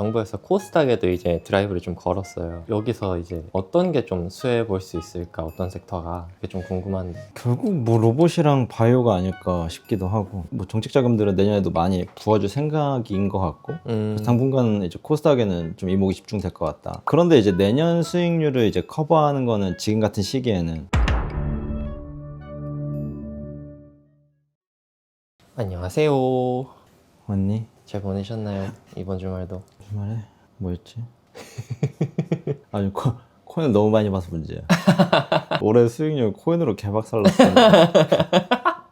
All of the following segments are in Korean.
정부에서 코스닥에도 이제 드라이브를 좀 걸었어요. 여기서 이제 어떤 게 좀 수혜해 볼 수 있을까? 어떤 섹터가? 그게 좀 궁금한데. 결국 뭐 로봇이랑 바이오가 아닐까 싶기도 하고 뭐 정책 자금들은 내년에도 많이 부어줄 생각인 것 같고 음, 당분간 이제 코스닥에는 좀 이목이 집중될 것 같다. 그런데 이제 내년 수익률을 이제 커버하는 거는 지금 같은 시기에는 안녕하세요. 왔니? 잘 보내셨나요? 이번 주말도. 주말에 뭐였지? 아니 코, 코인 너무 많이 봐서 문제야. 올해 수익률 코인으로 개박살났어.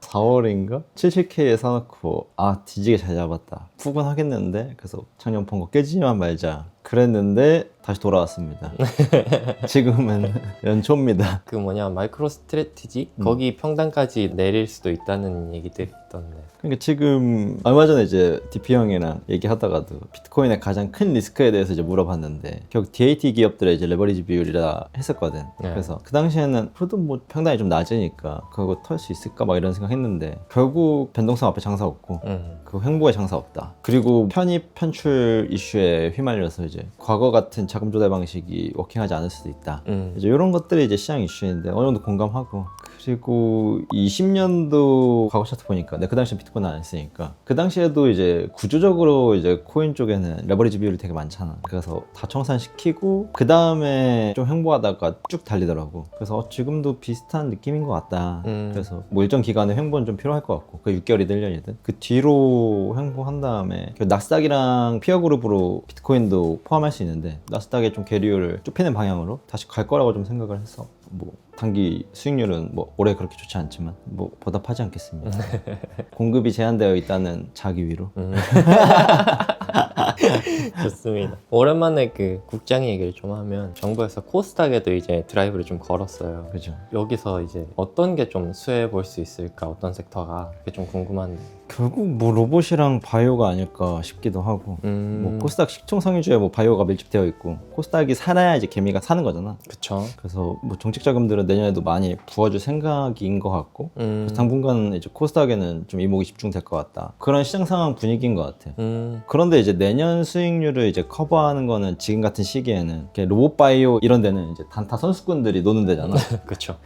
4월인가? 77K에 사놓고 아 뒤지게 잘 잡았다. 푹은 하겠는데 그래서 작년 본거 깨지지만 말자. 그랬는데 다시 돌아왔습니다. 지금은 연초입니다. 그 뭐냐 마이크로 스트레티지 음. 거기 평단까지 내릴 수도 있다는 얘기들이 있던데. 그러니까 지금 얼마 전에 이제 DP 형이랑 얘기하다가도 비트코인의 가장 큰 리스크에 대해서 이제 물어봤는데 결국 DAT 기업들의 이제 레버리지 비율이라 했었거든. 네. 그래서 그 당시에는 그래도 뭐 평단이 좀 낮으니까 그거 털 수 있을까 막 이런 생각했는데 결국 변동성 앞에 장사 없고 음. 그 횡보에 장사 없다. 그리고 편입 편출 이슈에 휘말려서 이제 과거 같은 자금 조달 방식이 워킹하지 않을 수도 있다. 음. 이제 이런 것들이 이제 시장 이슈인데 어느 정도 공감하고 그리고 20년도 과거 차트 보니까. 내가 그 당시에 비트코인 안 했으니까. 그 당시에도 이제 구조적으로 이제 코인 쪽에는 레버리지 비율이 되게 많잖아. 그래서 다 청산시키고 그 다음에 좀 횡보하다가 쭉 달리더라고. 그래서 어, 지금도 비슷한 느낌인 것 같다. 음. 그래서 뭐 일정 기간의 횡보는 좀 필요할 것 같고. 그 6개월이든 1년이든. 그 뒤로 횡보한 다음에 그 나스닥이랑 피어 그룹으로 비트코인도 포함할 수 있는데 나스닥의 좀 계류를 좁히는 방향으로 다시 갈 거라고 좀 생각을 해서 뭐 단기 수익률은 뭐 올해 그렇게 좋지 않지만 뭐 보답하지 않겠습니다. 공급이 제한되어 있다는 자기 위로. 음. 좋습니다. 오랜만에 그 국장 얘기를 좀 하면 정부에서 코스닥에도 이제 드라이브를 좀 걸었어요. 그죠. 여기서 이제 어떤 게 좀 수혜해 볼 수 있을까? 어떤 섹터가? 그게 좀 궁금한데. 결국 뭐 로봇이랑 바이오가 아닐까 싶기도 하고. 음. 뭐 코스닥 식총 상위주에 뭐 바이오가 밀집되어 있고 코스닥이 살아야 이제 개미가 사는 거잖아. 그쵸. 그래서 뭐 정책 자금들은 내년에도 많이 부어줄 생각인 것 같고 음. 그래서 당분간 이제 코스닥에는 좀 이목이 집중될 것 같다. 그런 시장 상황 분위기인 것 같아. 음. 그런데 이제 내년 수익률을 이제 커버하는 거는 지금 같은 시기에는 이렇게 로봇 바이오 이런 데는 이제 단타 선수꾼들이 노는 데잖아. 그쵸.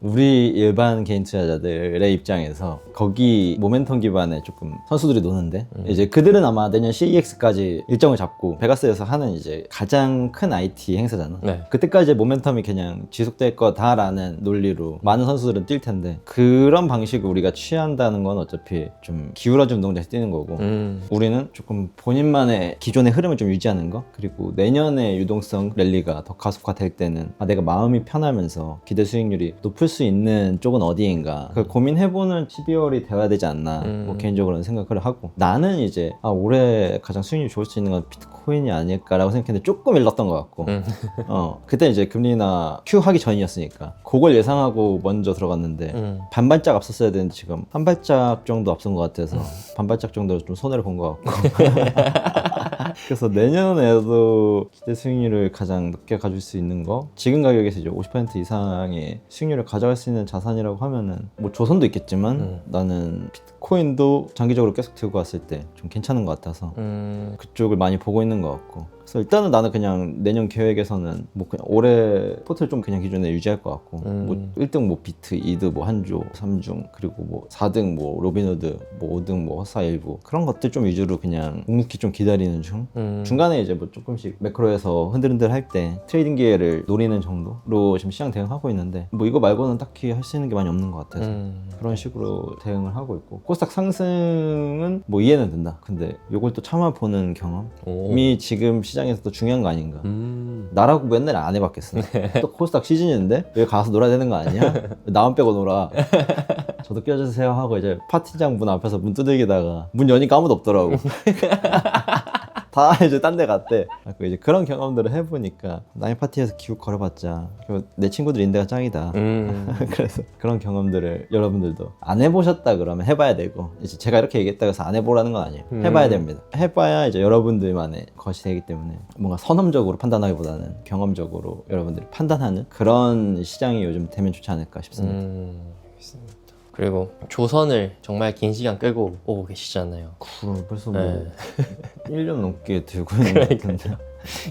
우리 일반 개인 투자자들의 입장에서 거기 모멘텀 기반의 조금 선수들이 노는데 음. 이제 그들은 아마 내년 CEX까지 일정을 잡고 베가스에서 하는 이제 가장 큰 IT 행사잖아. 네. 그때까지 모멘텀이 그냥 지속될 거다라는 논리로 많은 선수들은 뛸 텐데 그런 방식을 우리가 취한다는 건 어차피 좀 기울어진 운동장에서 뛰는 거고 음. 우리는 조금 본인만의 기존의 흐름을 좀 유지하는 거 그리고 내년에 유동성 랠리가 더 가속화될 때는 아, 내가 마음이 편하면서 기대 수익률이 높을 수 있는 쪽은 어디인가 그걸 고민해보는 12월이 되어야 되지 않나 음. 뭐 개인적으로는 생각을 하고 나는 이제 아, 올해 가장 수익률이 좋을 수 있는 건 비트코인이 아닐까라고 생각했는데 조금 일렀던 것 같고 음. 어 그때 이제 금리나 Q 하기 전이었으니까 그걸 예상하고 먼저 들어갔는데 음. 반 발짝 앞섰어야 되는데 지금 한 발짝 정도 앞선 것 같아서 반 발짝 정도 좀 손해를 본 것 같고 그래서 내년에도 기대 수익률을 가장 높게 가질 수 있는 거 지금 가격에서 이제 50% 이상의 수익률을 가져갈 수 있는 자산이라고 하면은 뭐 조선도 있겠지만 음. 나는 비트코인도 장기적으로 계속 들고 왔을 때 좀 괜찮은 것 같아서 음. 그쪽을 많이 보고 있는 것 같고 그래서 일단은 나는 그냥 내년 계획에서는 뭐 그냥 올해 포트를 좀 그냥 기존에 유지할 것 같고 음. 뭐 1등 뭐 비트, 2등 뭐 한조, 3중 그리고 뭐 4등 뭐 로빈후드 뭐 5등 뭐 허사 일부 그런 것들 좀 위주로 그냥 묵묵히 좀 기다리는 중 음. 중간에 이제 뭐 조금씩 매크로에서 흔들흔들 할 때 트레이딩 기회를 노리는 정도로 지금 시장 대응하고 있는데 뭐 이거 말고는 딱히 할 수 있는 게 많이 없는 것 같아서 음. 그런 식으로 대응을 하고 있고 코스닥 상승은 뭐 이해는 된다 근데 요걸 또 참아보는 경험이 오. 지금 시 장에서도 중요한 거 아닌가. 음. 나라고 맨날 안 해봤겠어. 또 코스닥 시즌인데 여기 가서 놀아야 되는 거 아니야? 나만 빼고 놀아. 저도 껴주세요 하고 이제 파티장 문 앞에서 문 두들기다가 문 여니까 아무도 없더라고 다 이제 딴 데 갔대 그래서 이제 그런 경험들을 해보니까 나이 파티에서 기웃 걸어봤자 내 친구들 인대가 짱이다 음. 그래서 그런 경험들을 여러분들도 안 해보셨다 그러면 해봐야 되고 이제 제가 이렇게 얘기했다고 해서 안 해보라는 건 아니에요 음. 해봐야 됩니다 해봐야 이제 여러분들만의 것이 되기 때문에 뭔가 선험적으로 판단하기보다는 경험적으로 여러분들이 판단하는 그런 시장이 요즘 되면 좋지 않을까 싶습니다 음. 그리고 조선을 정말 긴 시간 끌고 오고 계시잖아요. 그 벌써 뭐 네. 1년 넘게 들고 있는 것 같은데.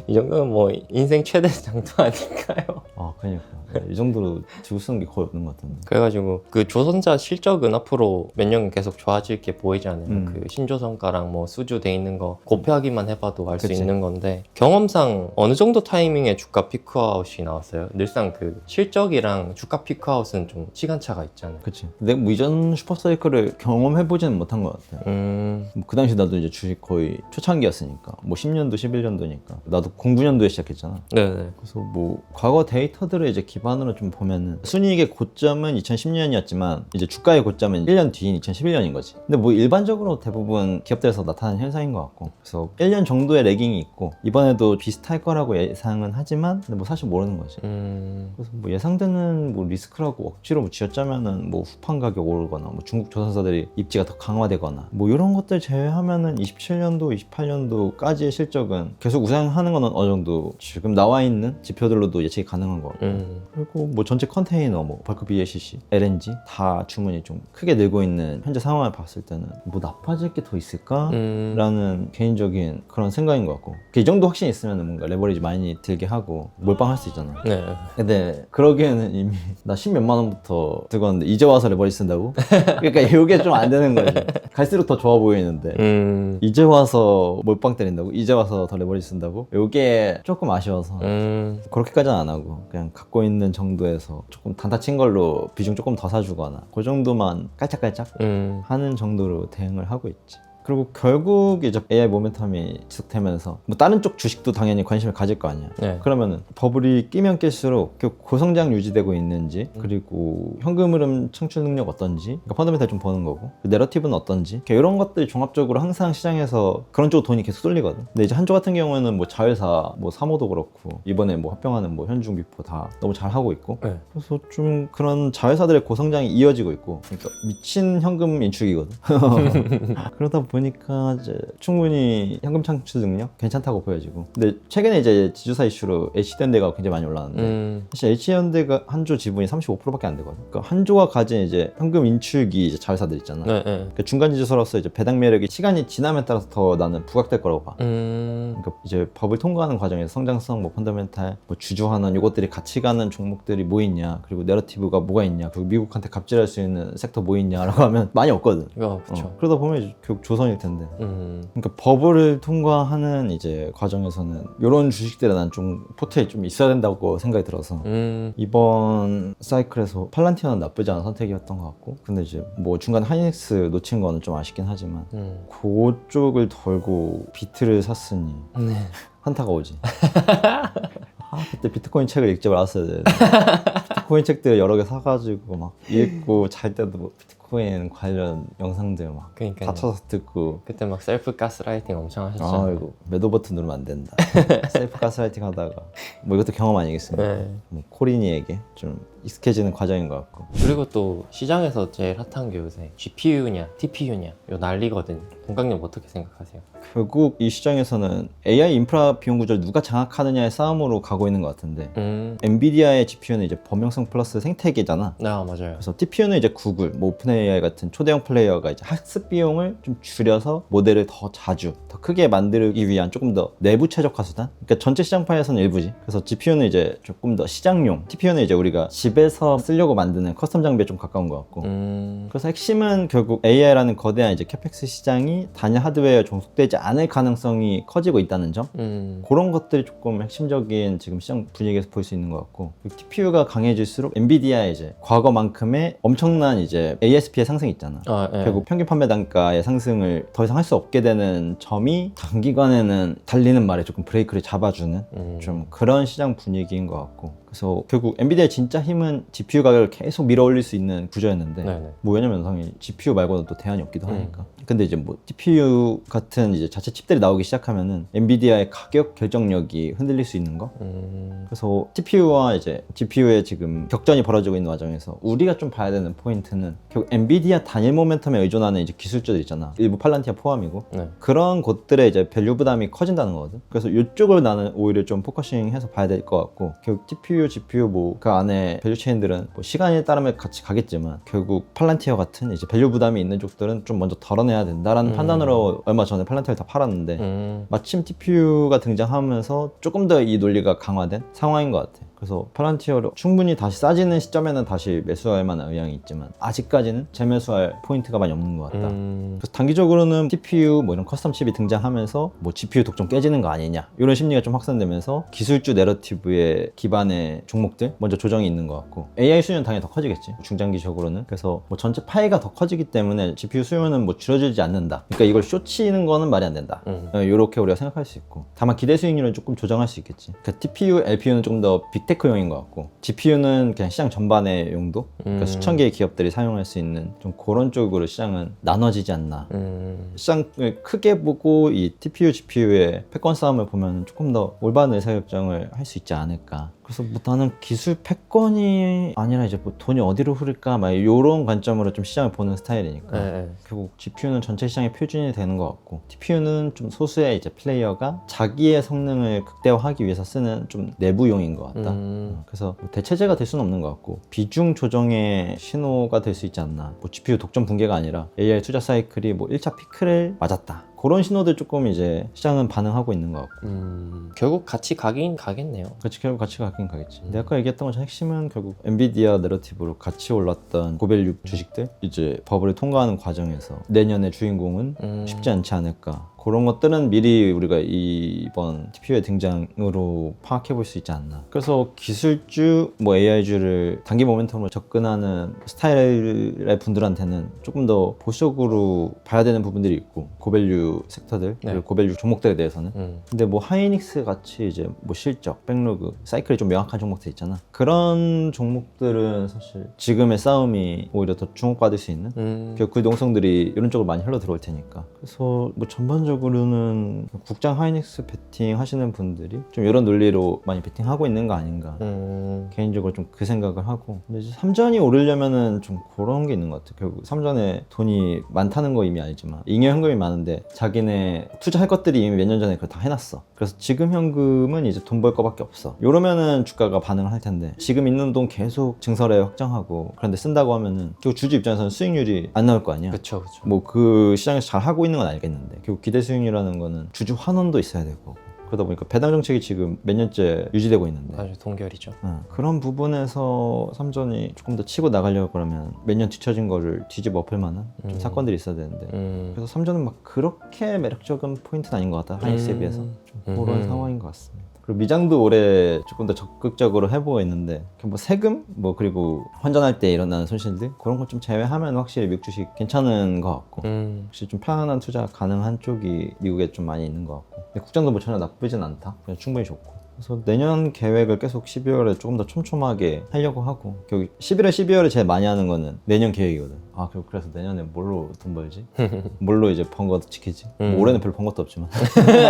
이 정도면 뭐 인생 최대 장도 아닐까요? 아, 그러니까 네, 이 정도로 들고 쓰는 게 거의 없는 것 같은데. 그래가지고 그 조선자 실적은 앞으로 몇 년간 계속 좋아질 게 보이지 않아요. 음. 그 신조선가랑 뭐 수주 돼 있는 거 곱하기만 해봐도 알 수 그치. 있는 건데 경험상 어느 정도 타이밍에 주가 피크아웃이 나왔어요. 늘상 그 실적이랑 주가 피크아웃은 좀 시간차가 있잖아요. 그치. 내가 뭐 이전 슈퍼사이클을 경험해보지는 못한 것 같아. 음, 뭐그 당시 나도 이제 주식 거의 초창기였으니까. 뭐 10년도, 11년도니까. 나도 09년도에 시작했잖아. 네네. 그래서 뭐 과거 데이터들을 이제 기반으로 좀 보면은 순이익의 고점은 2010년이었지만 이제 주가의 고점은 1년 뒤인 2011년인 거지. 근데 뭐 일반적으로 대부분 기업들에서 나타나는 현상인 것 같고. 그래서 1년 정도의 레깅이 있고 이번에도 비슷할 거라고 예상은 하지만 근데 뭐 사실 모르는 거지. 음, 그래서 뭐 예상되는 뭐 리스크라고 억지로 뭐 쥐어짜면은 뭐 후판 가격 오르거나 뭐 중국 조선사들이 입지가 더 강화되거나 뭐 이런 것들 제외하면은 27년도, 28년도까지의 실적은 계속 우상 하는 거는 어느 정도 지금 나와 있는 지표들로도 예측이 가능한 거 같고 음, 그리고 뭐 전체 컨테이너, 뭐 벌크 BACC, LNG 다 주문이 좀 크게 늘고 있는 현재 상황을 봤을 때는 뭐 나빠질 게 더 있을까? 음, 라는 개인적인 그런 생각인 것 같고 이 정도 확신이 있으면 뭔가 레버리지 많이 들게 하고 몰빵할 수 있잖아 네. 근데 그러기에는 이미 나 10몇만 원부터 들고 왔는데 이제 와서 레버리지 쓴다고? 그러니까 이게 좀 안 되는 거지 갈수록 더 좋아 보이는데 음, 이제 와서 몰빵 때린다고? 이제 와서 더 레버리지 쓴다고? 이게 조금 아쉬워서 음, 그렇게까지는 안 하고 그냥 갖고 있는 정도에서 조금 단타 친 걸로 비중 조금 더 사주거나 그 정도만 깔짝깔짝 음, 하는 정도로 대응을 하고 있지. 그리고 결국 이제 AI 모멘텀이 지속되면서 뭐 다른 쪽 주식도 당연히 관심을 가질 거 아니야. 네. 그러면은 버블이 끼면 낄수록 그 고성장 유지되고 있는지 그리고 현금 흐름 창출 능력 어떤지 그러니까 펀더멘탈 좀 보는 거고 그 내러티브는 어떤지 그러니까 이런 것들이 종합적으로 항상 시장에서 그런 쪽으로 돈이 계속 쏠리거든 근데 이제 한조 같은 경우에는 뭐 자회사 뭐 사모도 그렇고 이번에 뭐 합병하는 뭐 현중 비포 다 너무 잘 하고 있고 네. 그래서 좀 그런 자회사들의 고성장이 이어지고 있고 그러니까 미친 현금 인축이거든 그러다 보니 까 이제 충분히 현금 창출 능력 괜찮다고 보여지고 근데 최근에 이제 지주사 이슈로 H대가 굉장히 많이 올라왔는데 음, 사실 H현대가 한조 지분이 35%밖에 안 되거든 그러니까 한조가 가진 이제 현금 인축이 이제 자회사들 있잖아 네, 네. 그러니까 중간 지주사로서 이제 배당 매력이 시간이 지남에 따라서 더 나는 부각될 거라고 봐 음, 그러니까 이제 법을 통과하는 과정에서 성장성, 뭐 펀더멘탈, 뭐 주주 환원 이것들이 같이 가는 종목들이 뭐 있냐, 그리고 내러티브가 뭐가 있냐, 그리고 미국한테 갑질할 수 있는 섹터 뭐 있냐라고 하면 많이 없거든. 이거 그쵸. 어, 그러다 보면 결국 조선 일 텐데. 음, 그러니까 버블을 통과하는 이제 과정에서는 이런 주식들에 난좀 포트에 좀 있어야 된다고 생각이 들어서 음, 이번 사이클에서 팔란티아는 나쁘지 않은 선택이었던 것 같고 근데 이제 뭐 중간 하이닉스 놓친 거는 좀 아쉽긴 하지만 음. 그쪽을 덜고 비트를 샀으니 네. 한타가 오지. 아, 그때 비트코인 책을 읽지 말았어야 돼. 비트코인 책들 여러 개 사가지고 막 읽고 잘 때도 뭐 비트코인 관련 영상들 막 그러니까요. 다쳐서 듣고 그때 막 셀프 가스라이팅 엄청 하셨잖아요. 아 이거 매도 버튼 누르면 안 된다. 셀프 가스라이팅 하다가 뭐 이것도 경험 아니겠습니까? 네. 뭐 코린이에게 좀 익숙해지는 과정인 것 같고. 그리고 또 시장에서 제일 핫한 게 요새 GPU냐 TPU냐 요 난리거든요. 동강님 어떻게 생각하세요? 결국 이 시장에서는 AI 인프라 비용 구조를 누가 장악하느냐의 싸움으로 가고 있는 것 같은데 음, 엔비디아의 GPU는 이제 범용성 플러스 생태계잖아. 네 맞아요. 그래서 TPU는 이제 구글, 뭐 오픈 AI 같은 초대형 플레이어가 이제 학습 비용을 좀 줄여서 모델을 더 자주, 더 크게 만들기 위한 조금 더 내부 최적화 수단. 그러니까 전체 시장파에서는 일부지. 그래서 GPU는 이제 조금 더 시장용. TPU는 이제 우리가 집에서 쓰려고 만드는 커스텀 장비에 좀 가까운 것 같고. 음, 그래서 핵심은 결국 AI라는 거대한 이제 캐펙스 시장이 단일 하드웨어에 종속되지 않을 가능성이 커지고 있다는 점. 음, 그런 것들이 조금 핵심적인 지금 시장 분위기에서 볼 수 있는 것 같고 TPU가 강해질수록 엔비디아의 이제 과거만큼의 엄청난 이제 ASP의 상승이 있잖아. 아, 네. 결국 평균 판매 단가의 상승을 더 이상 할 수 없게 되는 점이 단기간에는 달리는 말에 조금 브레이크를 잡아주는 음, 좀 그런 시장 분위기인 것 같고 그래서 결국 엔비디아의 진짜 힘은 GPU 가격을 계속 밀어 올릴 수 있는 구조였는데 네네. 뭐 왜냐면 당연히 GPU 말고는 또 대안이 없기도 음. 하니까. 근데 이제 뭐 TPU 같은 이제 자체 칩들이 나오기 시작하면은 엔비디아의 가격 결정력이 흔들릴 수 있는 거. 음, 그래서 TPU와 이제 GPU의 지금 격전이 벌어지고 있는 과정에서 우리가 좀 봐야 되는 포인트는 결국 엔비디아 단일 모멘텀에 의존하는 이제 기술자들 있잖아. 일부 팔란티아 포함이고 네. 그런 곳들의 이제 밸류 부담이 커진다는 거거든. 그래서 이쪽을 나는 오히려 좀 포커싱해서 봐야 될 것 같고 결국 TPU, GPU 뭐 그 안에 밸류 체인들은 뭐 시간에 따르면 같이 가겠지만 결국 팔란티아 같은 이제 밸류 부담이 있는 쪽들은 좀 먼저 덜어내야 된다라는 음. 판단으로 얼마 전에 팔란티아를 다 팔았는데 음. 마침 TPU가 등장하면서 조금 더 이 논리가 강화된 상황인 것 같아. 그래서 팔란티어를 충분히 다시 싸지는 시점에는 다시 매수할 만한 의향이 있지만 아직까지는 재매수할 포인트가 많이 없는 것 같다. 음. 그래서 단기적으로는 TPU 뭐 이런 커스텀 칩이 등장하면서 뭐 GPU 독점 깨지는 거 아니냐 이런 심리가 좀 확산되면서 기술주 내러티브의 기반의 종목들 먼저 조정이 있는 것 같고 AI 수요는 당연히 더 커지겠지 중장기적으로는 그래서 뭐 전체 파이가 더 커지기 때문에 GPU 수요는 뭐 줄어들지 않는다 그러니까 이걸 쇼치는 거는 말이 안 된다 음. 이렇게 우리가 생각할 수 있고 다만 기대 수익률은 조금 조정할 수 있겠지 그러니까 TPU, LPU는 좀더빅 테크용인 것 같고 GPU는 그냥 시장 전반의 용도 그러니까 음. 수천 개의 기업들이 사용할 수 있는 좀 그런 쪽으로 시장은 나눠지지 않나 음. 시장을 크게 보고 이 TPU, GPU의 패권 싸움을 보면 조금 더 올바른 의사결정을 할 수 있지 않을까. 그래서 뭐 나는 기술 패권이 아니라 이제 뭐 돈이 어디로 흐를까 막 이런 관점으로 좀 시장을 보는 스타일이니까 네, 네. 결국 GPU는 전체 시장의 표준이 되는 것 같고 TPU는 좀 소수의 이제 플레이어가 자기의 성능을 극대화하기 위해서 쓰는 좀 내부용인 것 같다. 음. 어, 그래서 뭐 대체제가 될 수는 없는 것 같고 비중 조정의 신호가 될 수 있지 않나 뭐 GPU 독점 붕괴가 아니라 AI 투자 사이클이 뭐 1차 피크를 맞았다 그런 신호들 조금 이제 시장은 반응하고 있는 것 같고 음. 결국 같이 가긴 가겠네요. 같이 결국 같이 가긴 가겠지 음. 근데 아까 얘기했던 것처럼 핵심은 결국 엔비디아 내러티브로 같이 올랐던 고밸류 주식들 이제 버블을 통과하는 과정에서 내년의 주인공은 음. 쉽지 않지 않을까. 그런 것들은 미리 우리가 이번 TPU의 등장으로 파악해 볼 수 있지 않나. 그래서 기술주, 뭐 AI주를 단기 모멘텀으로 접근하는 스타일의 분들한테는 조금 더 보수적으로 봐야 되는 부분들이 있고 고밸류 섹터들, 네. 그리고 고밸류 종목들에 대해서는. 음. 근데 뭐 하이닉스 같이 이제 뭐 실적, 백로그, 사이클이 좀 명확한 종목들 있잖아. 그런 종목들은 사실 지금의 싸움이 오히려 더 주목받을 수 있는 음. 그 동성들이 이런 쪽으로 많이 흘러 들어올 테니까. 그래서 뭐 전반적으로 는 국장 하이닉스 베팅 하시는 분들이 좀 이런 논리로 많이 베팅하고 있는 거 아닌가. 음. 개인적으로 좀 그 생각을 하고 근데 이제 삼전이 오르려면은 좀 그런 게 있는 것 같아 결국 삼전에 돈이 많다는 거 이미 알지만 잉여 현금이 많은데 자기네 투자할 것들이 이미 몇 년 전에 그걸 다 해놨어 그래서 지금 현금은 이제 돈 벌 거밖에 없어 이러면은 주가가 반응을 할 텐데 지금 있는 돈 계속 증설에 확장하고 그런데 쓴다고 하면은 결국 주주 입장에서는 수익률이 안 나올 거 아니야 그쵸 그쵸. 뭐그 시장에서 잘 하고 있는 건 알겠는데 결국 기대 수익률이라는 거는 주주 환원도 있어야 되고 그러다 보니까 배당 정책이 지금 몇 년째 유지되고 있는데 아주 동결이죠. 어, 그런 부분에서 삼전이 조금 더 치고 나가려고 그러면 몇 년 뒤처진 거를 뒤집어 엎을 만한 좀 음. 사건들이 있어야 되는데 음. 그래서 삼전은 막 그렇게 매력적인 포인트는 아닌 것 같다 하이닉스에 음. 비해서 좀 그런 음흠. 상황인 것 같습니다 그리고 미장도 올해 조금 더 적극적으로 해보고 있는데 그뭐 세금? 뭐 그리고 환전할 때 일어나는 손실들? 그런 것 좀 제외하면 확실히 미국 주식 괜찮은 것 같고 음. 혹시 좀 편안한 투자 가능한 쪽이 미국에 좀 많이 있는 것 같고. 근데 국장도 뭐 전혀 나쁘진 않다. 그냥 충분히 좋고 그래서 내년 계획을 계속 12월에 조금 더 촘촘하게 하려고 하고 결국 11월 12월에 제일 많이 하는 거는 내년 계획이거든 아 결국 그래서 내년에 뭘로 돈 벌지 뭘로 이제 번 것도 지키지 뭐 음. 올해는 별번 것도 없지만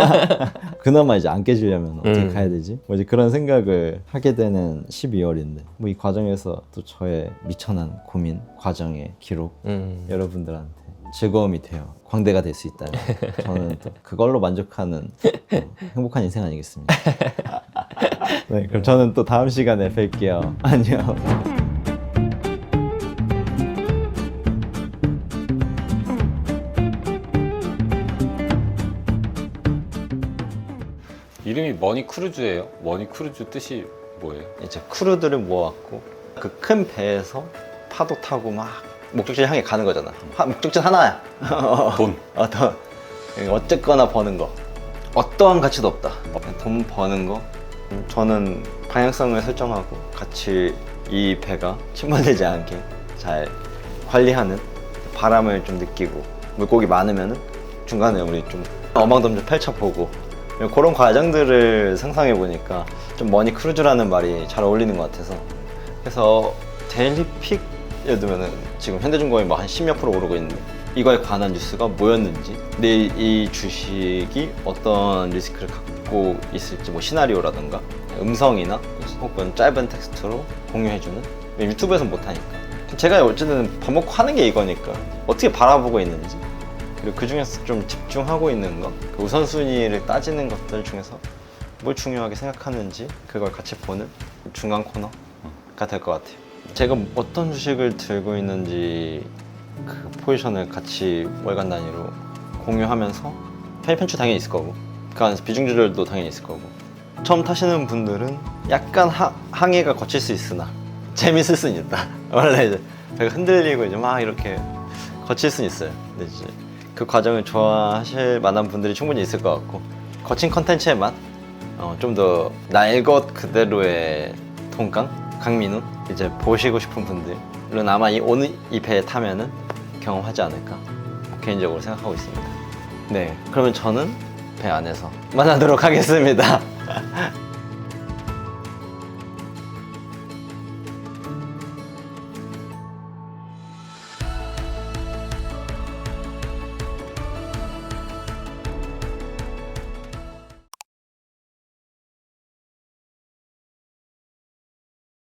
그나마 이제 안 깨지려면 어떻게 음. 가야 되지 뭐 이제 그런 생각을 하게 되는 12월인데 뭐 이 과정에서 또 저의 미천한 고민 과정의 기록 음. 여러분들한테 즐거움이 돼요. 광대가 될 수 있다면 저는 또 그걸로 만족하는 어, 행복한 인생 아니겠습니까? 네, 그럼 저는 또 다음 시간에 뵐게요. 안녕. 이름이 머니 크루즈예요. 머니 크루즈 뜻이 뭐예요? 이제 크루들을 모아갖고 그 큰 배에서 파도 타고 막 목적지를 향해 가는 거잖아. 하- 목적지 하나야. 돈. 어떤 어쨌거나 버는 거. 어떠한 가치도 없다. 돈 버는 거. 음, 저는 방향성을 설정하고 같이 이 배가 침몰되지 않게 잘 관리하는 바람을 좀 느끼고 물고기 많으면은 중간에 우리 좀 어망덤 좀 펼쳐보고 그런 과정들을 상상해 보니까 좀 머니 크루즈라는 말이 잘 어울리는 것 같아서 그래서 데일리픽 예를 들면은 지금 현대중공이 뭐 한 10몇 프로 오르고 있는데 이거에 관한 뉴스가 뭐였는지 내일 이 주식이 어떤 리스크를 갖고 있을지 뭐 시나리오라든가 음성이나 혹은 짧은 텍스트로 공유해주는 유튜브에서는 못하니까 제가 어쨌든 밥 먹고 하는 게 이거니까 어떻게 바라보고 있는지 그리고 그 중에서 좀 집중하고 있는 것, 그 우선순위를 따지는 것들 중에서 뭘 중요하게 생각하는지 그걸 같이 보는 중간 코너가 될 것 같아요. 제가 어떤 주식을 들고 있는지 그 포지션을 같이 월간 단위로 공유하면서 편입 편출 당연히 있을 거고 그 안에서 비중 조절도 당연히 있을 거고 처음 타시는 분들은 약간 하, 항해가 거칠 수 있으나 재밌을 수는 있다. 원래 이제 배가 흔들리고 이제 막 이렇게 거칠 수는 있어요. 근데 이제 그 과정을 좋아하실 만한 분들이 충분히 있을 것 같고 거친 컨텐츠의 맛, 어, 좀 더 날 것 그대로의 통깡, 강민우 이제 보시고 싶은 분들은 아마 이 오늘 이 배에 타면은 경험하지 않을까 개인적으로 생각하고 있습니다. 네, 그러면 저는 배 안에서 만나도록 하겠습니다.